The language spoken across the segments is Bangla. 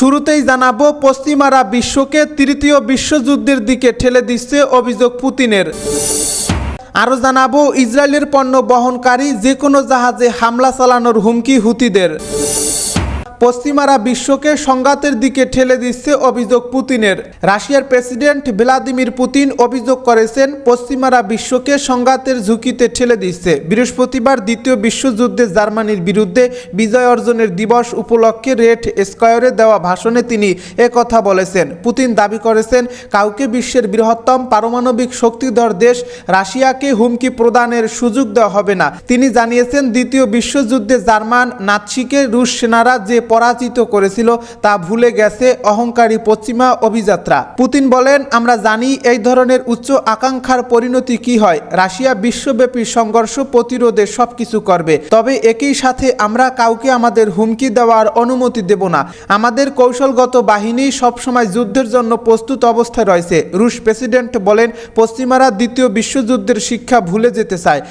শুরুতেই জানাব, পশ্চিমারা বিশ্বকে তৃতীয় বিশ্বযুদ্ধের দিকে ঠেলে দিচ্ছে অভিযোগ পুতিনের। আরও জানাব, ইসরায়েলের পণ্য বহনকারী যে কোনো জাহাজে হামলা চালানোর হুমকি হুতিদের। পশ্চিমারা বিশ্বকে সংঘাতের দিকে ঠেলে দিচ্ছে অভিযোগ পুতিনের। রাশিয়ার প্রেসিডেন্ট ভ্লাদিমির পুতিন অভিযোগ করেছেন, পশ্চিমারা বিশ্বকে সংঘাতের ঝুঁকিতে ঠেলে দিচ্ছে। বৃহস্পতিবার দ্বিতীয় বিশ্বযুদ্ধে জার্মানির বিরুদ্ধে বিজয় অর্জনের দিবস উপলক্ষে রেড স্কয়ারে দেওয়া ভাষণে তিনি কথা বলেছেন। পুতিন দাবি করেছেন, কাউকে বিশ্বের বৃহত্তম পারমাণবিক শক্তিধর দেশ রাশিয়াকে হুমকি প্রদানের সুযোগ দেওয়া হবে না। তিনি জানিয়েছেন, দ্বিতীয় বিশ্বযুদ্ধে জার্মান নাৎসিকে রুশ সেনারা যে পরাজিত করেছিল, তা ভুলে গেছে অহংকারী পশ্চিমা অভিযাত্রা। পুতিন বলেন, আমরা জানি এই ধরনের উচ্চ আকাঙ্ক্ষার পরিণতি কি হয়। রাশিয়া বিশ্বব্যাপী সংঘর্ষ প্রতিরোধে সবকিছু করবে। তবে একই সাথে আমরা কাউকে আমাদের হুমকি দেওয়ার অনুমতি দেব না। আমাদের কৌশলগত বাহিনী সবসময় যুদ্ধের জন্য প্রস্তুত অবস্থায় রয়েছে। রুশ প্রেসিডেন্ট বলেন, পশ্চিমারা দ্বিতীয় বিশ্বযুদ্ধের শিক্ষা ভুলে যেতে চায়।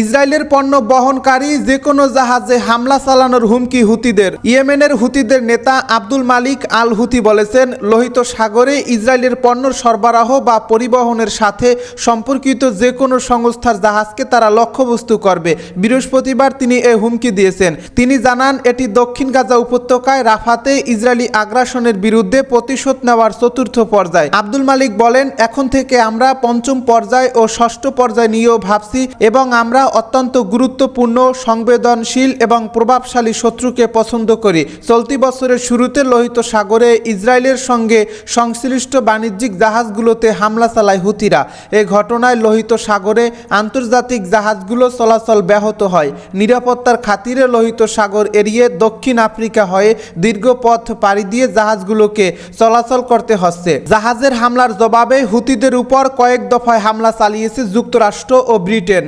ইসরায়েলের পণ্য বহনকারী যে কোনো জাহাজে হামলা চালানোর হুমকি হুতিদের। ইয়েমেনের হুতিদের নেতা আব্দুল মালিক আল হুতি বলেছেন, লোহিত সাগরে ইসরায়েলের পণ্য সরবরাহ বা পরিবহনের সাথে সম্পর্কিত যে কোনো সংস্থার জাহাজকে তারা লক্ষ্যবস্তু করবে। বৃহস্পতিবার তিনি এ হুমকি দিয়েছেন। তিনি জানান, এটি দক্ষিণ গাজা উপত্যকায় রাফাতে ইসরায়েলি আগ্রাসনের বিরুদ্ধে প্রতিশোধ নেওয়ার চতুর্থ পর্যায়। আব্দুল মালিক বলেন, এখন থেকে আমরা পঞ্চম পর্যায় ও ষষ্ঠ পর্যায় নিয়েও ভাবছি এবং আমরা অত্যন্ত গুরুত্বপূর্ণ, সংবেদনশীল এবং প্রভাবশালী শত্রুকে পছন্দ করি। চলতি বছরের শুরুতে লোহিত সাগরে ইসরায়েলের সঙ্গে সংশ্লিষ্ট বাণিজ্যিক জাহাজগুলোতে হামলা চালায় হুতিরা। এ ঘটনায় লোহিত সাগরে আন্তর্জাতিক জাহাজগুলো চলাচল ব্যাহত হয়। নিরাপত্তার খাতিরে লোহিত সাগর এড়িয়ে দক্ষিণ আফ্রিকা হয়ে দীর্ঘ পথ পাড়ি দিয়ে জাহাজগুলোকে চলাচল করতে হচ্ছে। জাহাজের হামলার জবাবে হুতিদের উপর কয়েক দফায় হামলা চালিয়েছে যুক্তরাষ্ট্র ও ব্রিটেন।